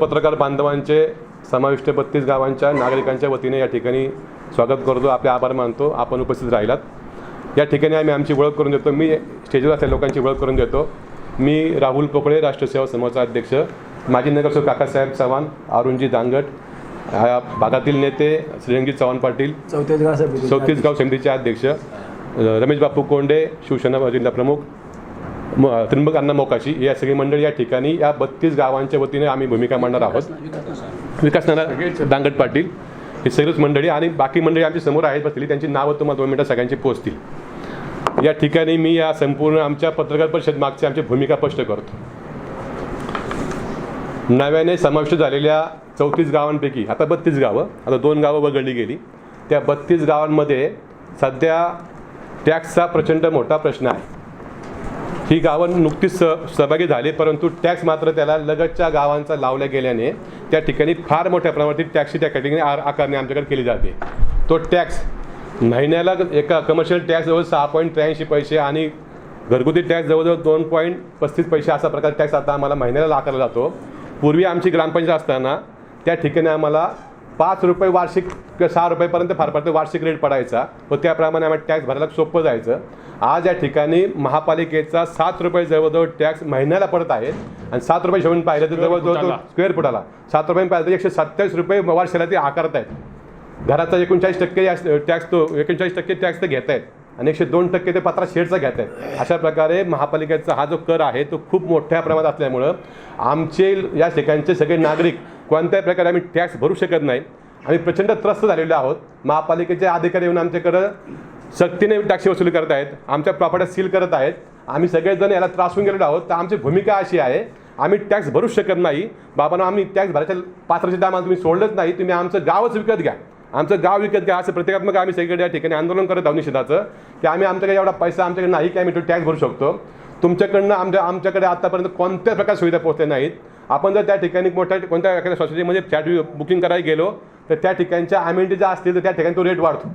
पत्रकार बांधवांचे समाविष्ट बत्तीस गावांच्या नागरिकांच्या वतीने या ठिकाणी स्वागत करतो. आपले आभार मानतो. आपण उपस्थित राहिलात. या ठिकाणी आम्ही आमची ओळख करून देतो. मी स्टेजवर असलेल्या लोकांची ओळख करून देतो. मी राहुल पोकळे राष्ट्र सेवा समूहाचा अध्यक्ष. माजी नगरसेवक काकासाहेब चव्हाण अरुणजी दांगट भागातील नेते श्रीरंगजी चव्हाण पाटील चौतीस गाव समितीचे अध्यक्ष रमेश बापू कोंडे शिवसेना जिल्हा प्रमुख म त्र्यंबक मोकाशी. या सगळी मंडळी या ठिकाणी या बत्तीस गावांच्या वतीने आम्ही भूमिका मांडणार आहोत. विकास नाना दांगट पाटील. हे सगळीच मंडळी आणि बाकी मंडळी आमच्यासमोर आहेत बसलेली. त्यांची नावं तुम्हाला दोन मिनटं सगळ्यांची पोहोचतील या ठिकाणी मी या संपूर्ण आमच्या पत्रकार परिषद मागची आमची भूमिका स्पष्ट करतो. नव्याने समाविष्ट झालेल्या चौतीस गावांपैकी आता बत्तीस गावं आता दोन गावं वगळली गेली. त्या बत्तीस गावांमध्ये सध्या टॅक्सचा प्रचंड मोठा प्रश्न आहे. ही गावं नुकतीच स सहभागी झाली परंतु टॅक्स मात्र त्याला लगतच्या गावांचा लावल्या गेल्याने त्या ठिकाणी फार मोठ्या प्रमाणात टॅक्सची त्या ठिकाणी आर आकारणी आमच्याकडे केली जाते. तो टॅक्स महिन्याला एका कमर्शियल टॅक्स जवळ सहा पॉईंट त्र्याऐंशी पैसे आणि घरगुती टॅक्स जवळजवळ दोन पॉईंट पस्तीस पैसे असा प्रकार टॅक्स आता आम्हाला महिन्याला आकारला जातो. पूर्वी आमची ग्रामपंचायत असताना त्या ठिकाणी आम्हाला पाच रुपये वार्षिक किंवा सहा रुपयेपर्यंत फार फार तर वार्षिक रेट पडायचा. व त्याप्रमाणे आम्हाला टॅक्स भरायला सोपं जायचं. आज या ठिकाणी महापालिकेचा सात रुपये जवळजवळ टॅक्स महिन्याला पडत आहेत आणि सात रुपये घेऊन पाहिलं तर जवळजवळ तो स्क्वेअर फुटाला. सात रुपये पाहिलं तर एकशे सत्तावीस रुपये वर्षाला ते आकारत आहेत. घराचा एकोणचाळीस टक्के टॅक्स तो एकोणचाळीस टक्के टॅक्स ते घेत आहेत. आणि एकशे दोन टक्के ते पत्रा शेडचा घेत आहेत. अशा प्रकारे महापालिकेचा हा जो कर आहे तो खूप मोठ्या प्रमाणात असल्यामुळं आमचे या ठिकाणचे सगळे नागरिक कोणत्याही प्रकारे आम्ही टॅक्स भरू शकत नाही. आम्ही प्रचंड त्रस्त झालेलो आहोत. महापालिकेचे अधिकारी येऊन आमच्याकडं सक्तीने टॅक्सी वसुली करत आहेत. आमच्या प्रॉपर्ट्या सील करत आहेत. आम्ही सगळेजण याला त्रास होऊन गेलेलो आहोत. तर आमची भूमिका अशी आहे आम्ही टॅक्स भरूच शकत नाही. बाबांना आम्ही टॅक्स भरायच्या पात्राच्या दामाला तुम्ही सोडलंच नाही. तुम्ही आमचं गावच विकत घ्या. आमचं गाव विकत घ्या. असं प्रतिकात्मक आम्ही सगळीकडे या ठिकाणी आंदोलन करत आहोत निषेधाचं. की आम्ही आमच्याकडे एवढा पैसा आमच्याकडे नाही की आम्ही तो टॅक्स भरू शकतो. तुमच्याकडनं आमच्या आमच्याकडे आतापर्यंत कोणत्याच प्रकार सुविधा पोहोचल्या नाहीत. आपण जर त्या ठिकाणी मोठ्या कोणत्या एखाद्या सोसायटीमध्ये फ्लॅट बुकिंग करायला गेलो तर त्या ठिकाणच्या अमेनिटी ज्या असतील तर त्या ठिकाणी तो रेट वाढतो.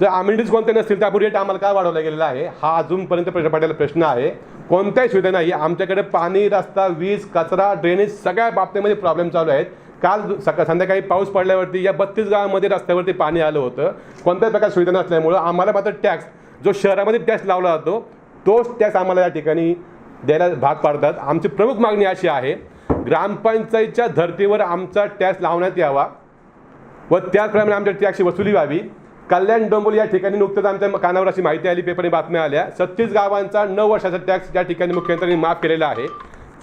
जर अमेनिटीज कोणत्या नसतील त्यापूर रेट आम्हाला काय वाढवला गेलेला आहे? हा अजूनपर्यंत प्रश्न पडलेला प्रश्न आहे. कोणत्याही सुविधा नाही. आमच्याकडे पाणी रस्ता वीज कचरा ड्रेनेज सगळ्या बाबतीमध्ये प्रॉब्लेम चालू आहेत. काल सकाळ संध्याकाळी पाऊस पडल्यावरती या बत्तीस गावामध्ये रस्त्यावरती पाणी आलं होतं. कोणत्याही प्रकार सुविधा नसल्यामुळं आम्हाला मात्र टॅक्स जो शहरामध्ये टॅक्स लावला जातो तोच टॅक्स आम्हाला या ठिकाणी द्यायला भाग पाडतात. आमची प्रमुख मागणी अशी आहे ग्रामपंचायतच्या धर्तीवर आमचा टॅक्स लावण्यात यावा व त्याचप्रमाणे आमच्या टॅक्सची वसुली व्हावी. कल्याण डोंबोली या ठिकाणी नुकतंच आमच्या कानावर अशी माहिती आली पेपरने बातम्या आल्या. सत्तीस गावांचा नऊ वर्षाचा टॅक्स या ठिकाणी मुख्यमंत्र्यांनी माफ केलेला आहे.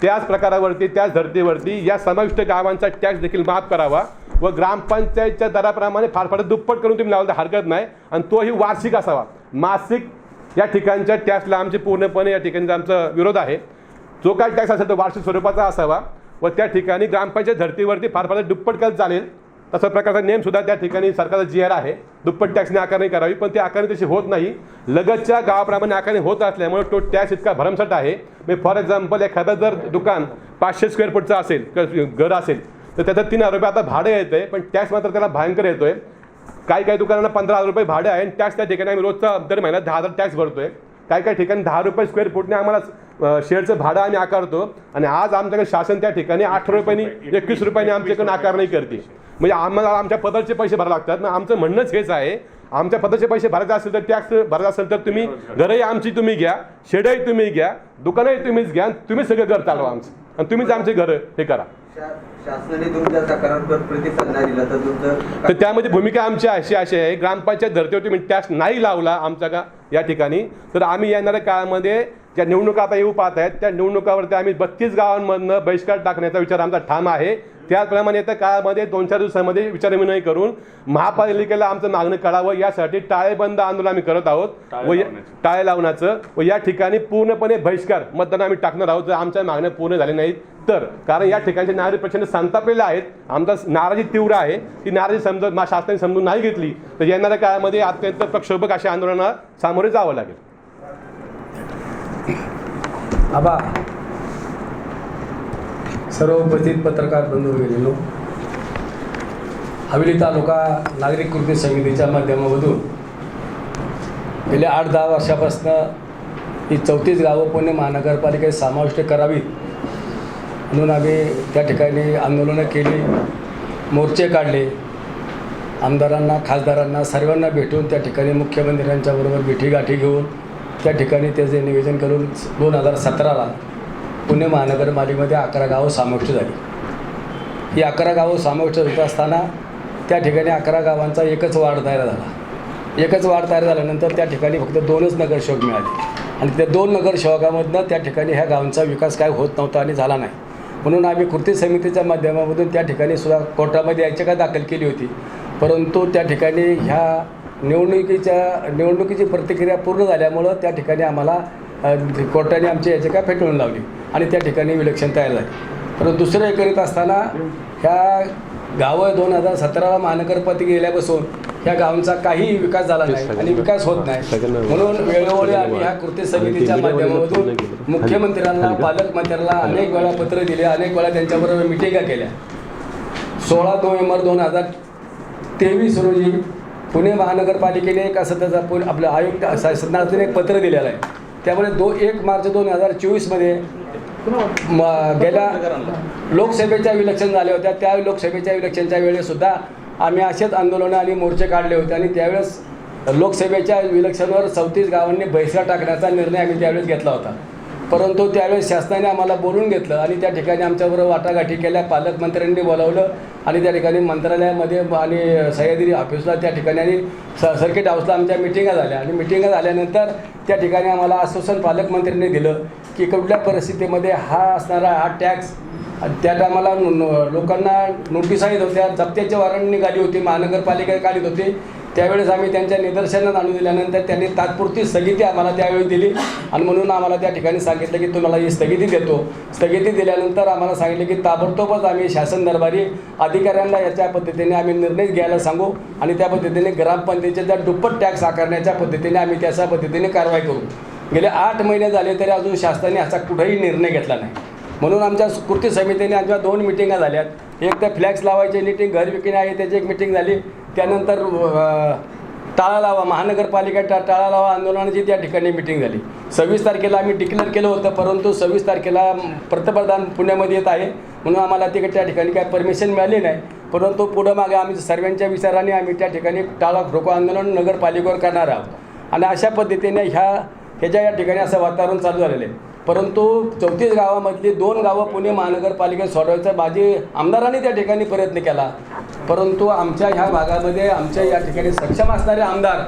त्याच प्रकारावरती त्याच धर्तीवरती या समाविष्ट गावांचा टॅक्स देखील माफ करावा व ग्रामपंचायतच्या दराप्रमाणे फार फार दुप्पट करून तुम्ही लावलं तर हरकत नाही आणि तोही वार्षिक असावा. मासिक या ठिकाणच्या टॅक्सला आमचे पूर्णपणे या ठिकाणचा आमचा विरोध आहे. जो काय टॅक्स असेल तो वार्षिक स्वरूपाचा असावा. व त्या ठिकाणी ग्रामपंचायत धर्तीवरती फार फार दुप्पट कल चालेल. तसा प्रकारचा नेमसुद्धा त्या ठिकाणी सरकारचा जी आर आहे. दुप्पट टॅक्सने आकारणी करावी पण ती आकारणी तशी होत नाही. लगतच्या गावाप्रमाणे आकारणी होत असल्यामुळे तो टॅक्स इतका भरमसाठ आहे. मी फॉर एक्झाम्पल एखादं जर दुकान पाचशे स्क्वेअर फूटचं असेल घर असेल तर त्याचं तीन हजार रुपये आता भाडं येतं आहे पण टॅक्स मात्र त्याला भयंकर येतो आहे काही काही दुकानांना पंधरा हजार रुपये भाडं आहे आणि टॅक्स त्या ठिकाणी आम्ही रोजचा दर महिन्यात दहा हजार टॅक्स भरतो आहे काही काही ठिकाणी दहा रुपये स्क्वेअर फूटने आम्हाला शेअरचं भाडं आम्ही आकारतो आणि आज आमच्याकडे शासन त्या ठिकाणी अठरा रुपयांनी एकवीस रुपयांनी आमच्याकडून आकारणी करते. म्हणजे आम्हाला आमच्या पदाचे पैसे भरावे लागतात. मग आमचं म्हणणंच हेच आहे आमच्या पदाचे पैसे भरायचे असेल तर टॅक्स भरायचा असेल तर तुम्ही घरही आमची तुम्ही घ्या शेडही तुम्ही घ्या दुकानही तुम्हीच घ्या तुम्ही सगळं घर चालवा आमचं. आणि तुम्हीच आमचे घर हे करा. तर त्यामध्ये भूमिका आमची अशी अशी आहे. ग्रामपंचायत धर्तीवर तुम्ही टॅक्स नाही लावला आमच्या का या ठिकाणी. तर आम्ही येणाऱ्या काळामध्ये ज्या निवडणुका आता येऊ पाहत आहेत त्या निवडणुकावरती आम्ही बत्तीस गावांमधनं बहिष्कार टाकण्याचा विचार आमचा ठाम आहे. त्याचप्रमाणे येत्या काळामध्ये दोन चार दिवसामध्ये विचारविनय करून महापालिकेला आमचं मागणं कळावं यासाठी टाळेबंद आंदोलन आम्ही करत आहोत व टाळे लावण्याचं व या ठिकाणी पूर्णपणे बहिष्कार मतदान आम्ही टाकणार आहोत जर आमच्या मागण्या पूर्ण झाल्या नाहीत तर. कारण या ठिकाणचे नागरिक प्रचंड संतापलेले आहेत. आमचा नाराजी तीव्र आहे. ती नाराजी समजत मा शासनाने समजून नाही घेतली तर येणाऱ्या काळामध्ये अत्यंत प्रक्षोभक अशा आंदोलनाला सामोरे जावं लागेल. आबा. सर्व उपस्थित पत्रकार बंधू गेलेलो हवेली तालुका नागरिक कृती समितीच्या माध्यमामधून गेल्या आठ दहा वर्षापासून ही चौतीस गावं पुणे महानगरपालिकेत समाविष्ट करावीत म्हणून आम्ही त्या ठिकाणी आंदोलनं केली मोर्चे काढले. आमदारांना खासदारांना सर्वांना भेटून त्या ठिकाणी मुख्यमंत्र्यांच्याबरोबर भेटीगाठी घेऊन त्या ठिकाणी त्याचे नियोजन करून दोन हजार सतराला पुणे महानगरपालिकेमध्ये अकरा गावं समाविष्ट झाली. ही अकरा गावं समाविष्ट होत असताना त्या ठिकाणी अकरा गावांचा एकच वार्ड तयार झाला. एकच वार्ड तयार झाल्यानंतर त्या ठिकाणी फक्त दोनच नगरसेवक मिळाले. आणि त्या दोन नगरसेवकामधनं त्या ठिकाणी ह्या गावांचा विकास काय होत नव्हता आणि झाला नाही. म्हणून आम्ही कृती समितीच्या माध्यमामधून त्या ठिकाणी सुद्धा कोर्टामध्ये याचिका दाखल केली होती. परंतु त्या ठिकाणी ह्या निवडणुकीच्या निवडणुकीची प्रतिक्रिया पूर्ण झाल्यामुळं त्या ठिकाणी आम्हाला कोर्टाने आमची याचिका फेटाळून लावली आणि त्या ठिकाणी इलेक्शन तयार झाले. परंतु दुसरं हे करीत असताना ह्या गावं दोन हजार सतराला महानगरपालिका गेल्यापासून ह्या गावांचा काही विकास झाला नाही आणि विकास होत नाही. म्हणून वेळोवेळी आम्ही ह्या कृती समितीच्या माध्यमामधून मुख्यमंत्र्यांना पालकमंत्र्यांना अनेक वेळा पत्र दिले अनेक वेळा त्यांच्याबरोबर मिटिंगा केल्या. सोळा नोव्हेंबर दोन हजार तेवीस रोजी पुणे महानगरपालिकेने एक असं त्याचा पुणे आपलं आयुक्त शासनातून एक पत्र दिलेलं आहे. त्यामुळे दो एक मार्च दोन हजार चोवीसमध्ये म गेल्या लोकसभेच्या इलेक्शन झाल्या होत्या. त्या लोकसभेच्या इलेक्शनच्या वेळेसुद्धा आम्ही असेच आंदोलनं आणि मोर्चे काढले होते आणि त्यावेळेस लोकसभेच्या इलेक्शनवर चौतीस गावांनी बहिष्कार टाकण्याचा निर्णय आम्ही त्यावेळेस घेतला होता. परंतु त्यावेळेस शासनाने आम्हाला बोलून घेतलं आणि त्या ठिकाणी आमच्याबरोबर वाटाघाटी केल्या. पालकमंत्र्यांनी बोलावलं आणि त्या ठिकाणी मंत्रालयामध्ये आणि सह्याद्री ऑफिसला त्या ठिकाणी आणि स सर्किट हाऊसला आमच्या मिटिंगा झाल्या. आणि मिटिंगा झाल्यानंतर त्या ठिकाणी आम्हाला आश्वासन पालकमंत्र्यांनी दिलं की कुठल्या परिस्थितीमध्ये हा असणारा हा टॅक्स त्या टायमाला लोकांना नोटिसा होत्या जप्त्याचे वॉरंट निघाली होती. महानगरपालिका काढत होती. त्यावेळेस आम्ही त्यांच्या निदर्शनात आणून दिल्यानंतर त्यांनी तात्पुरती स्थगिती आम्हाला त्यावेळी दिली. आणि म्हणून आम्हाला त्या ठिकाणी सांगितलं की तुम्हाला ही स्थगिती देतो. स्थगिती दिल्यानंतर आम्हाला सांगितलं की ताबडतोबच आम्ही शासन दरबारी अधिकाऱ्यांना याच्या पद्धतीने आम्ही निर्णय घ्यायला सांगू. आणि त्या पद्धतीने ग्रामपंचायतीच्या दुप्पट टॅक्स आकारण्याच्या पद्धतीने आम्ही त्याच्या पद्धतीने कारवाई करू. गेले आठ महिने झाले तरी अजून शासनाने असा कुठेही निर्णय घेतला नाही. म्हणून आमच्या कृती समितीने आमच्या दोन मिटिंगा झाल्यात. एक तर फ्लॅक्स लावायची मिटिंग घर विकणे आहे त्याची एक मिटिंग झाली. त्यानंतर टाळा लावा महानगरपालिका टा टाळा लावा आंदोलनाची त्या ठिकाणी मिटिंग झाली. सव्वीस तारखेला आम्ही डिक्लेअर केलं होतं परंतु सव्वीस तारखेला पंतप्रधान पुण्यामध्ये येत आहे. म्हणून आम्हाला तिकडे त्या ठिकाणी काय परमिशन मिळाली नाही. परंतु पुढं मागे आम्ही सर्वांच्या विचाराने आम्ही त्या ठिकाणी टाळा रोको आंदोलन नगरपालिकेवर करणार आहोत. आणि अशा पद्धतीने ह्या ह्याच्या या ठिकाणी असं वातावरण चालू झालेलं आहे. परंतु चौतीस गावामधली दोन गावं पुणे महानगरपालिकेत सोडवायचा. माझे आमदारांनी त्या ठिकाणी प्रयत्न केला. परंतु आमच्या ह्या भागामध्ये आमच्या या ठिकाणी सक्षम असणारे आमदार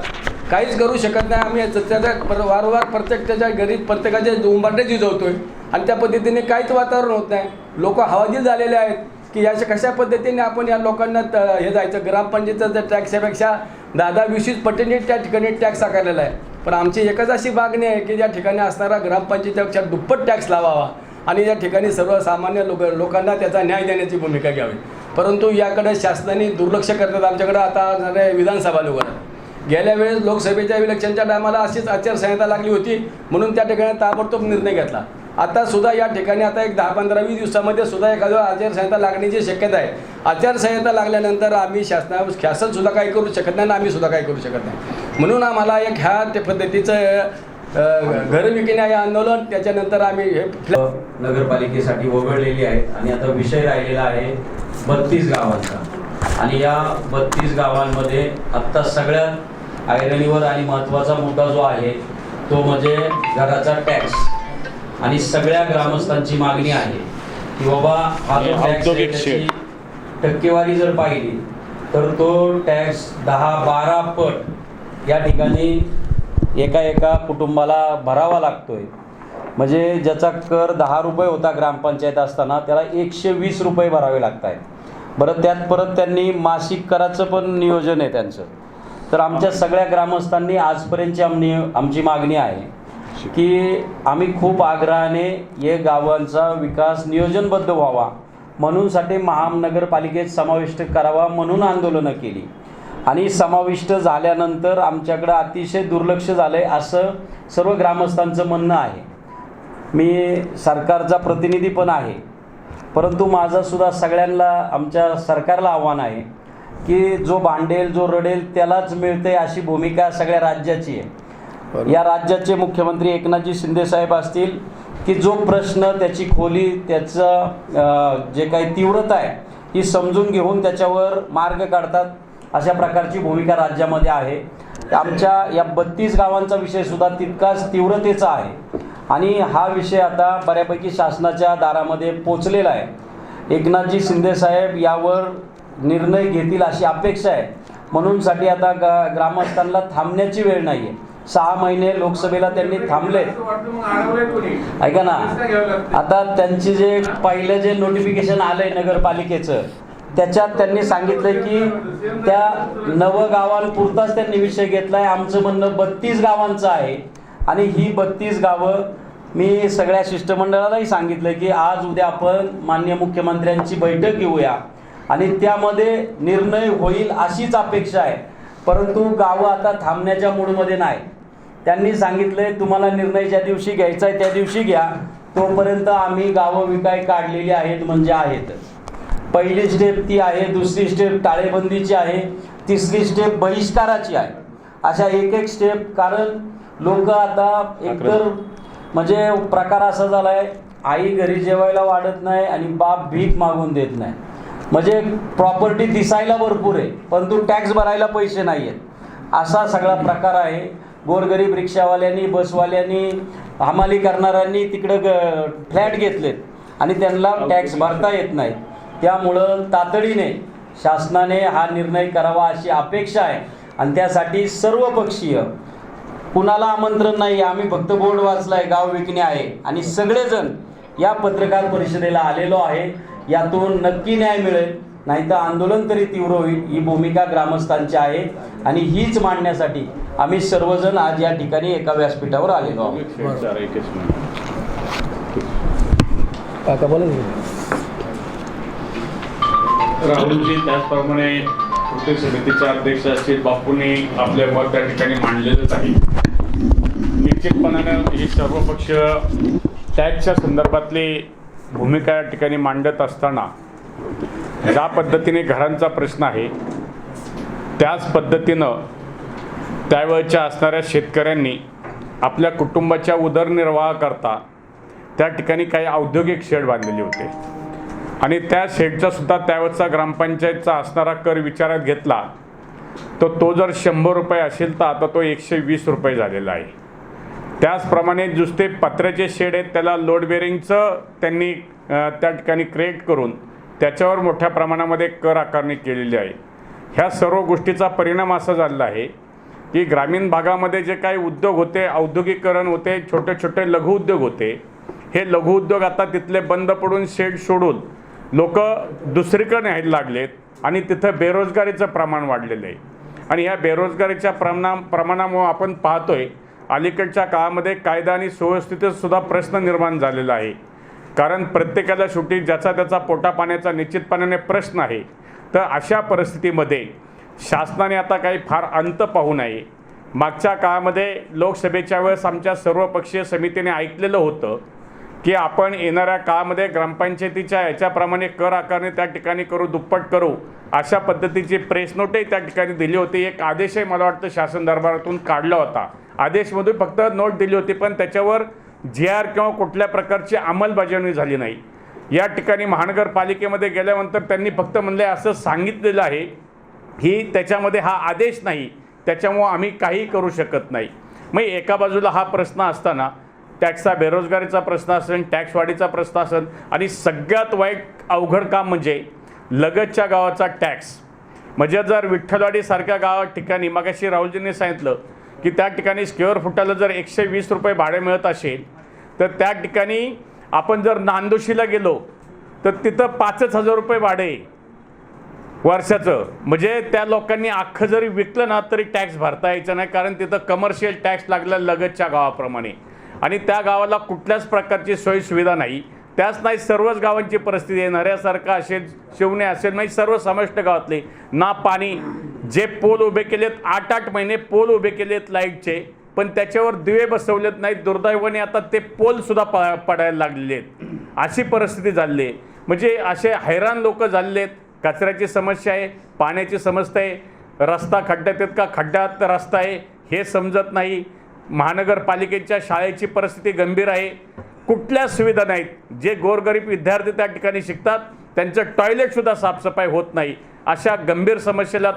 काहीच करू शकत नाही. आम्ही याचं- त्याच्या वारंवार प्रत्येक त्याच्या घरी प्रत्येकाच्या उंबाटे आहे आणि त्या पद्धतीने काहीच वातावरण होत नाही. लोक हवाजील झालेले आहेत की याच्या कशा पद्धतीने आपण या लोकांना त- हे जायचं? ग्रामपंचायतीचं टॅक्सपेक्षा दहा दहा वीस वीस पटीने त्या ठिकाणी टॅक्स आकारलेला आहे. पण आमची एकच अशी मागणी आहे की ज्या ठिकाणी असणारा ग्रामपंचायतीपेक्षा दुप्पट टॅक्स लावावा आणि या ठिकाणी सर्वसामान्य लोक लोकांना त्याचा न्याय देण्याची भूमिका घ्यावी. परंतु याकडे शासनाने दुर्लक्ष करतात आमच्याकडे आता असणारे विधानसभा लोक गेल्या वेळेस लोकसभेच्या इलेक्शनच्या टायमाला अशीच आचारसंहिता लागली होती म्हणून त्या ठिकाणी ताबडतोब निर्णय घेतला. आता सुद्धा या ठिकाणी आता एक दहा पंधरा वीस दिवसामध्ये सुद्धा एखाद्या आचारसंहिता लागण्याची शक्यता आहे. आचारसंहिता लागल्यानंतर आम्ही शासना शासन सुद्धा काही करू शकत नाही आणि आम्ही सुद्धा काही करू शकत नाही. म्हणून आम्हाला एक ह्या ते पद्धतीचं घर विकणे हे आंदोलन त्याच्यानंतर आम्ही हे नगरपालिकेसाठी वगळलेली आहेत आणि आता विषय राहिलेला आहे बत्तीस गावांचा. आणि या बत्तीस गावांमध्ये आत्ता सगळ्यात ऐरणीवर आणि महत्त्वाचा मुद्दा जो आहे तो म्हणजे घराचा टॅक्स. आणि सगळ्या ग्रामस्थांची मागणी आहे की बाबा हा जो टॅक्स टक्केवारी जर पाहिली तर तो टॅक्स दहा बारा पट या ठिकाणी एका एका कुटुंबाला भरावा लागतो आहे म्हणजे ज्याचा कर दहा रुपये होता ग्रामपंचायत असताना त्याला एकशे वीस रुपये भरावे लागत आहेत बरं त्यात परत त्यांनी मासिक कराचं पण नियोजन आहे त्यांचं. तर आमच्या सगळ्या ग्रामस्थांनी आजपर्यंतची आमनी आमची मागणी आहे की आम्ही खूप आग्रहाने या गावांचा विकास नियोजनबद्ध व्हावा. म्हणूनसाठी महानगरपालिकेत समाविष्ट करावा म्हणून आंदोलनं केली. आणि समाविष्ट झाल्यानंतर आमच्याकडं अतिशय दुर्लक्ष झालं आहे असं सर्व ग्रामस्थांचं म्हणणं आहे. मी सरकारचा प्रतिनिधी पण आहे. परंतु माझं सुद्धा सगळ्यांना आमच्या सरकारला आव्हान आहे की जो भांडेल जो रडेल त्यालाच मिळते अशी भूमिका सगळ्या राज्याची आहे. या राज्याचे मुख्यमंत्री एकनाथजी शिंदे साहेब असतील की जो प्रश्न त्याची खोली त्याचं जे काही तीव्रता आहे ही समजून घेऊन त्याच्यावर मार्ग काढतात. अशा प्रकारची भूमिका राज्यामध्ये आहे. आमच्या या बत्तीस गावांचा विषय सुद्धा तितकाच तीव्रतेचा आहे. आणि हा विषय आता बऱ्यापैकी शासनाच्या दारामध्ये पोचलेला आहे. एकनाथजी शिंदेसाहेब यावर निर्णय घेतील अशी अपेक्षा आहे. म्हणूनसाठी आता ग ग्रामस्थांना थांबण्याची वेळ नाही आहे सहा महिने लोकसभेला त्यांनी थांबले ऐका ना आता त्यांचे जे पहिलं जे नोटिफिकेशन आलंय नगरपालिकेचं त्याच्यात त्यांनी सांगितलं की त्या नवगावांपुरताच त्यांनी विषय घेतलाय. आमचं म्हणणं बत्तीस गावांचं आहे. आणि ही बत्तीस गावं मी सगळ्या शिष्टमंडळालाही सांगितलं की आज उद्या आपण मान्य मुख्यमंत्र्यांची बैठक घेऊया. आणि त्यामध्ये निर्णय होईल अशीच अपेक्षा आहे. परंतु गावं आता थांबण्याच्या मूडमध्ये नाही. त्यांनी सांगितलंय तुम्हाला निर्णय ज्या दिवशी घ्यायचा आहे त्या दिवशी घ्या. तोपर्यंत आम्ही गावं विकाय काढलेली आहेत म्हणजे आहेत. पहिली स्टेप ती आहे दुसरी स्टेप टाळेबंदीची आहे तिसरी स्टेप बहिष्काराची आहे. अशा एक एक स्टेप कारण लोक आता एकतर म्हणजे प्रकार असा झालाय आई घरी जेवायला वाढत नाही आणि बाप भीक मागून देत नाही. म्हणजे प्रॉपर्टी दिसायला भरपूर आहे परंतु टॅक्स भरायला पैसे नाही आहेत असा सगळा प्रकार आहे. गोरगरीब रिक्षावाल्यांनी बसवाल्यांनी हमाली करणाऱ्यांनी तिकडं ग फ्लॅट घेतलेत आणि त्यांना टॅक्स भरता येत नाही. त्यामुळं तातडीने शासनाने हा निर्णय करावा अशी अपेक्षा आहे. आणि त्यासाठी सर्वपक्षीय कुणाला आमंत्रण नाही आम्ही फक्त बोर्ड वाचलाय गाव विकणे आहे. आणि सगळेजण या पत्रकार परिषदेला आलेलो आहे. यातून नक्की न्याय मिळेल नाही तर आंदोलन तरी तीव्र होईल ही भूमिका ग्रामस्थांची आहे. आणि हीच मांडण्यासाठी आम्ही सर्वजण आज या ठिकाणी एका व्यासपीठावर आलेलो आहोत. काका बोला ना. राहुलजी त्याचप्रमाणे कृती समितीचे अध्यक्ष असतील बापूंनी आपले मत त्या ठिकाणी मांडलेलंच आहे. निश्चितपणानं ही सर्व पक्ष टॅक्सच्या संदर्भातली भूमिका या ठिकाणी मांडत असताना ज्या पद्धतीने घरांचा प्रश्न आहे त्याच पद्धतीनं त्यावेळच्या असणाऱ्या शेतकऱ्यांनी आपल्या कुटुंबाच्या उदरनिर्वाहाकरता त्या ठिकाणी काही औद्योगिक शेड बांधलेले होते. आणि त्या शेडचा सुद्धा त्यावेळचा ग्रामपंचायतचा असणारा कर विचारात घेतला तर तो जर शंभर रुपये असेल तर आता तो एकशे वीस रुपये झालेला आहे. त्याचप्रमाणे नुसते पत्र्याचे शेड आहेत त्याला लोड बेरिंगचं त्यांनी त्या ठिकाणी क्रिएट करून त्याच्यावर मोठ्या प्रमाणामध्ये कर आकारणी केलेली आहे. ह्या सर्व गोष्टीचा परिणाम असा झालेला आहे की ग्रामीण भागामध्ये जे काही उद्योग होते औद्योगिकरण होते छोटे छोटे लघुउद्योग होते हे लघुउद्योग आता तिथले बंद पडून शेड सोडून लोक दुसरीकडे न्यायला लागलेत आणि तिथं बेरोजगारीचं प्रमाण वाढलेलं आहे. आणि ह्या बेरोजगारीच्या प्रमाणा प्रमाणामुळं आपण पाहतोय अलीकडच्या काळामध्ये कायदा आणि सुव्यवस्थितसुद्धा प्रश्न निर्माण झालेला आहे. कारण प्रत्येकाला शेवटी ज्याचा त्याचा पोटापाण्याचा निश्चितपणाने प्रश्न आहे. तर अशा परिस्थितीमध्ये शासनाने आता काही फार अंत पाहू नये. मागच्या काळामध्ये लोकसभेच्या वेळेस आमच्या सर्वपक्षीय समितीने ऐकलेलं होतं की आपण येणाऱ्या काळामध्ये ग्रामपंचायतीच्या याच्याप्रमाणे कर आकारणी त्या ठिकाणी करू दुप्पट करू अशा पद्धतीची प्रेस नोटही त्या ठिकाणी दिली होती. एक आदेशही मला वाटतं शासन दरबारातून काढला होता. आदेशमधून फक्त नोट दिली होती पण त्याच्यावर जी आर किंवा कुठल्या प्रकारची अंमलबजावणी झाली नाही. या ठिकाणी महानगरपालिकेमध्ये गेल्यानंतर त्यांनी फक्त म्हणले असं सांगितलेलं आहे की त्याच्यामध्ये हा आदेश नाही. त्याच्यामुळं आम्ही काही करू शकत नाही. मग एका बाजूला हा प्रश्न असताना टॅक्सचा बेरोजगारीचा प्रश्न असेल टॅक्स वाढीचा प्रश्न असेल आणि सगळ्यात वाईट अवघड काम म्हणजे लगतच्या गावाचा टॅक्स. म्हणजे जर विठ्ठलवाडीसारख्या गावा ठिकाणी मगाशी राहुलजींनी सांगितलं की त्या ठिकाणी स्क्वेअर फुटाला जर एकशे वीस रुपये भाडे मिळत असेल तर त्या ठिकाणी आपण जर नांदोशीला गेलो तर तिथं पाचच हजार रुपये भाडे वर्षाचं. म्हणजे त्या लोकांनी अख्खं जरी विकलं ना तरी टॅक्स भरता यायचं नाही कारण तिथं कमर्शियल टॅक्स लागला लगतच्या गावाप्रमाणे. आणि त्या गावाला कुठल्याच प्रकारची सोयीसुविधा नाही. त्याच नाही सर्वच गावांची परिस्थिती आहे. नऱ्यासारखं असेल शिवणे असेल म्हणजे सर्व समाष्ट गावातले. ना पाणी जे पोल उभे केलेत आठ आठ महिने पोल उभे केलेत लाईटचे पण त्याच्यावर दिवे बसवलेत नाहीत. दुर्दैवाने आता ते पोलसुद्धा प पडायला लागलेले आहेत अशी परिस्थिती झाली. आहे म्हणजे असे हैराण लोक झालेले आहेत कचऱ्याची समस्या आहे पाण्याची समस्या आहे. रस्ता खड्ड्यात आहेत का? खड्ड्यात रस्ता आहे. हे समजत नाही. महानगरपालिकेच्या शाळेची परिस्थिती गंभीर आहे. कुठल्या सुविधा नाहीत. जे गोरगरीब विद्यार्थी त्या ठिकाणी शिकतात त्यांचं टॉयलेटसुद्धा साफसफाई होत नाही. अशा गंभीर समस्येला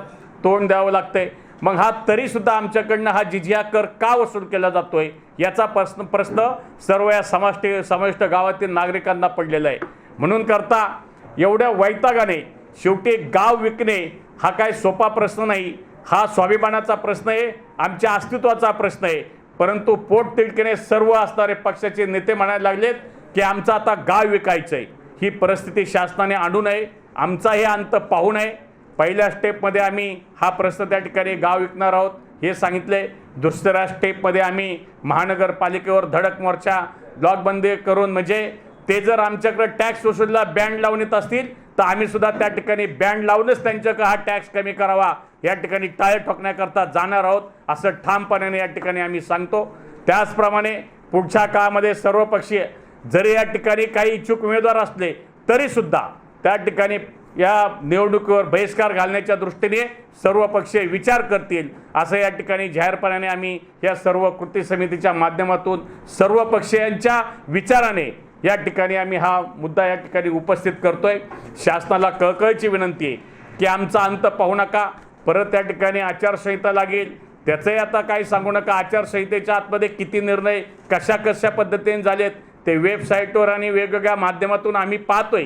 तोंड द्यावं लागतंय. मग हा तरीसुद्धा आमच्याकडनं हा जिजिया कर का वसूल केला जातो आहे याचा प्रश्न प्रश्न सर्व या समाष्ट समाविष्ट गावातील नागरिकांना पडलेला आहे. म्हणून करता एवढ्या वैतागाने शेवटी गाव विकणे हा काय सोपा प्रश्न नाही. हा स्वाभिमानाचा प्रश्न आहे. आमच्या अस्तित्वाचा प्रश्न आहे. परंतु पोटतिडकीने सर्व असणारे पक्षाचे नेते म्हणायला लागलेत की आमचं आता गाव विकायचं आहे ही परिस्थिती शासनाने आणू नये. आमचा हे अंत पाहू नये. पहिल्या स्टेपमध्ये आम्ही हा प्रश्न त्या ठिकाणी गाव विकणार आहोत हे सांगितले. दुसऱ्या स्टेपमध्ये आम्ही महानगरपालिकेवर धडक मोर्चा ब्लॉकबंदी करून म्हणजे ते जर आमच्याकडे टॅक्स वसूलला बँड लावून येत असतील तर आम्ही सुद्धा त्या ठिकाणी बँड लावूनच त्यांच्याकडे हा टॅक्स कमी करावा. या ठिकाणी टाळे ठोकण्याकरता जाणार आहोत असं ठामपणाने या ठिकाणी आम्ही सांगतो. त्याचप्रमाणे पुढच्या काळामध्ये सर्वपक्षीय जरी या ठिकाणी काही इच्छुक उमेदवार असले तरीसुद्धा त्या ठिकाणी या निवडणुकीवर बहिष्कार घालण्याच्या दृष्टीने सर्व पक्षीय विचार करतील असं या ठिकाणी जाहीरपणाने आम्ही या सर्व कृती समितीच्या माध्यमातून सर्व पक्षीयांच्या विचाराने या ठिकाणी आम्ही हा मुद्दा या ठिकाणी उपस्थित करतोय. शासनाला कळकळीची विनंती आहे की आमचा अंत पाहू नका. परत त्या ठिकाणी आचारसंहिता लागेल. त्याचंही आता काही सांगू नका. आचारसंहितेच्या आतमध्ये किती निर्णय कशा कशा पद्धतीने झालेत ते वेबसाईटवर आणि वेगवेगळ्या माध्यमातून आम्ही पाहतोय.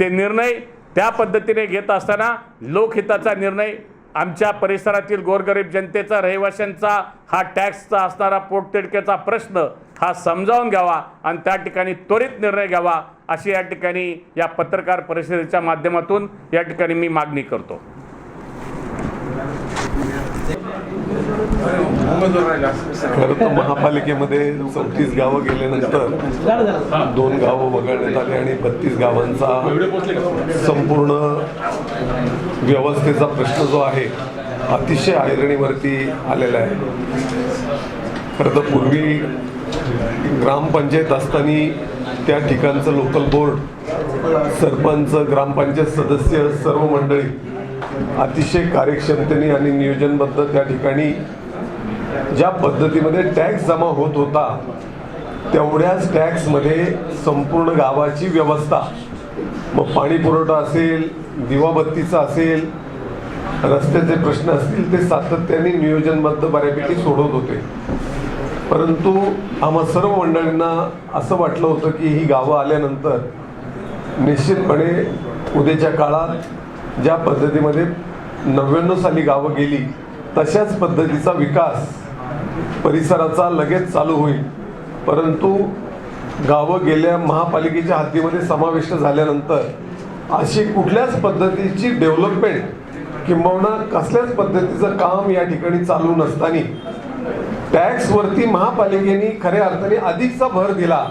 ते निर्णय त्या पद्धतीने घेत असताना लोकहिताचा निर्णय आमच्या परिसरातील गोरगरीब जनतेचा रहिवाशांचा हा टॅक्सचा असणारा पोटतिडक्याचा प्रश्न हा समजावून घ्यावा आणि त्या ठिकाणी त्वरित निर्णय घ्यावा अशी या ठिकाणी या पत्रकार परिषदेच्या माध्यमातून या ठिकाणी मी मागणी करतो. खरं तर महापालिकेमध्ये चौतीस गावं गेल्यानंतर दोन गावं वगळण्यात आली आणि बत्तीस गावांचा संपूर्ण व्यवस्थेचा प्रश्न जो आहे अतिशय ऐरणीवरती आलेला आहे. खरं तर पूर्वी ग्रामपंचायत असताना त्या ठिकाणचं लोकल बोर्ड सरपंच ग्रामपंचायत सदस्य सर्व मंडळी अतिशय कार्यक्षमतेने आणि नियोजनबद्ध त्या ठिकाणी ज्या पद्धतीमध्ये टॅक्स जमा होत होता तेवढ्याच टॅक्समध्ये संपूर्ण गावाची व्यवस्था. मग पाणी पुरवठा असेल दिवाबत्तीचा असेल रस्त्याचे प्रश्न असतील ते सातत्याने नियोजनबद्ध बऱ्यापैकी सोडवत होते. परंतु आम्हा सर्व मंडळींना असं वाटलं होतं की ही गावं आल्यानंतर निश्चितपणे उद्याच्या काळात ज्या पद्धतीमध्ये नव्याण्णव साली गावं गेली तशाच पद्धतीचा विकास परिसराचा लगेच चालू होईल. परंतु गावं गेल्या महापालिकेच्या हद्दीमध्ये समाविष्ट झाल्यानंतर अशी कुठल्याच पद्धतीची डेव्हलपमेंट किंबहुना कसल्याच पद्धतीचं काम या ठिकाणी चालू नसताना टॅक्सवरती महापालिकेने खऱ्या अर्थाने अधिकचा भर दिला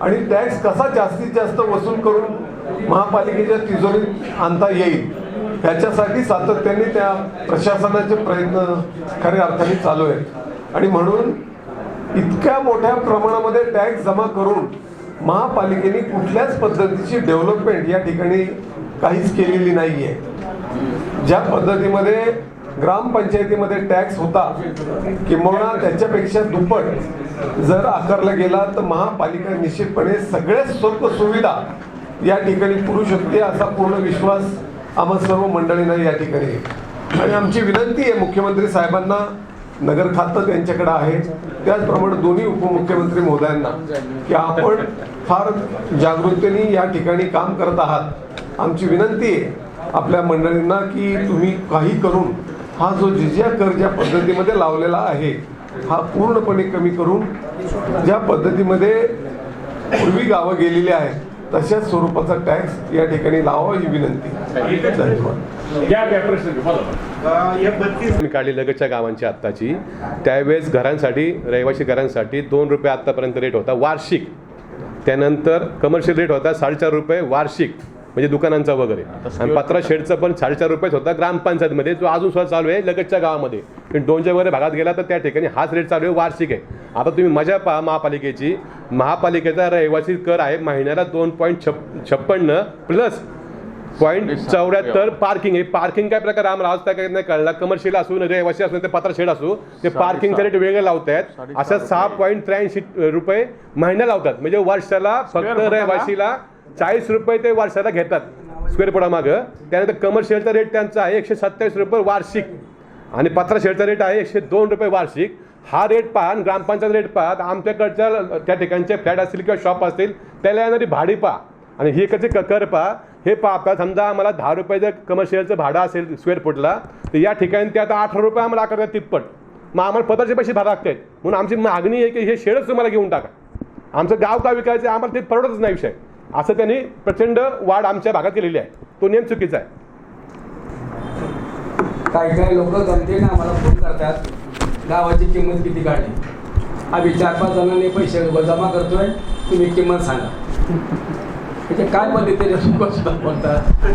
आणि टॅक्स कसा जास्तीत जास्त वसूल करून महापालिकेच्या तिजोरीत आणता येईल? त्याच्यासाठी सातत्याने त्या प्रशासनाचे प्रयत्न खऱ्या अर्थाने चालू आहेत. आणि म्हणून इतक्या मोठ्या प्रमाणामध्ये टॅक्स जमा करून महापालिकेने कुठल्याच पद्धतीची डेव्हलपमेंट या ठिकाणी काहीच केलेली नाही आहे ज्या पद्धतीमध्ये ग्रामपंचायतीमध्ये टॅक्स होता किंबहुना त्याच्यापेक्षा दुप्पट जर आकारला गेला तर महापालिका निश्चितपणे सगळ्या सुख सुविधा या ठिकाणी पुरू शकते असा पूर्ण विश्वास आम्हा सर्व मंडळींना या ठिकाणी आणि आमची विनंती आहे मुख्यमंत्री साहेबांना नगर खातं त्यांच्याकडे आहे. त्याचप्रमाणे दोन्ही उपमुख्यमंत्री महोदयांना की आपण फार जागरूकतेने या ठिकाणी काम करत आहात. आमची विनंती आहे आपल्या मंडळींना की तुम्ही काही करून हा जो जिजिया कर ज्या पद्धतीमध्ये लावलेला आहे हा पूर्णपणे कमी करून ज्या पद्धतीमध्ये पूर्वी गावं गेलेली आहेत तशाच स्वरूपाचा टॅक्स या ठिकाणी लावा ही विनंती. धन्यवाद काढली लगतच्या गावांची आत्ताची. त्यावेळेस घरांसाठी रहिवासी घरांसाठी दोन रुपये आत्तापर्यंत रेट होता वार्षिक. त्यानंतर कमर्शियल रेट होता साडेचार रुपये वार्षिक म्हणजे दुकानांचा वगैरे. आणि पत्रा शेडचं पण साडेचार रुपयेच होता ग्रामपंचायतमध्ये. जो अजून सुद्धा चालू आहे लगतच्या गावामध्ये. पण दोनच्या वगैरे भागात गेला तर त्या ठिकाणी हाच रेट चालू आहे वार्षिक आहे. आता तुम्ही मजा पहा महापालिकेची. महापालिकेचा रहिवासी कर आहे. महिन्याला दोन पॉईंट छप छप्पन्न प्लस पॉईंट चौऱ्याहत्तर पार्किंग हे पार्किंग काय प्रकार? आम्हाला आज काय नाही? कळला. कमर्शियल असू रहिवासी असू ते पत्रा शेड असू. ते पार्किंगचे रेट वेगळे लावतायत. असं सहा पॉईंट त्र्याऐंशी रुपये महिना लावतात. म्हणजे वर्षाला फक्त? रहिवासीला चाळीस रुपये ते वर्षाला घेतात. स्क्वेअर फुटा मागं. त्यानंतर कमर्शियलचा रेट त्यांचा आहे एकशे सत्तावीस रुपये वार्षिक. आणि पत्रा शेडचा रेट आहे एकशे दोन रुपये वार्षिक. हा रेट पहा आणि ग्रामपंचायत रेट पहा तर आमच्याकडच्या त्या ठिकाणचे फ्लॅट असतील किंवा शॉप असतील त्याला येणारी भाडी पहा. आणि हे कसे ककर कर पहा. हे पहा आता समजा आम्हाला दहा रुपये जर कमर्शियलचं भाडं असेल स्क्वेअर फुटला तर या ठिकाणी ते आता अठरा रुपये आम्हाला आकारतात तिप्पट. मग आम्हाला पत्राचे पैसे भरावे लागतात. म्हणून आमची मागणी आहे की हे शेडच तुम्हाला घेऊन टाका. आमचं गाव का विकायचं आम्हाला ते परवडतच नाही विषय. असं त्यांनी प्रचंड वाढ आमच्या भागात केलेली आहे. तो नियम चुकीचा आहे. काही काही लोक जनतेने आम्हाला फोन करतात. गावाची किंमत किती काढली? आम्ही चार पाच जणांनी पैसे जमा करतोय तुम्ही किंमत सांगा. म्हणजे काय पद्धतीने सुद्धा बोलतात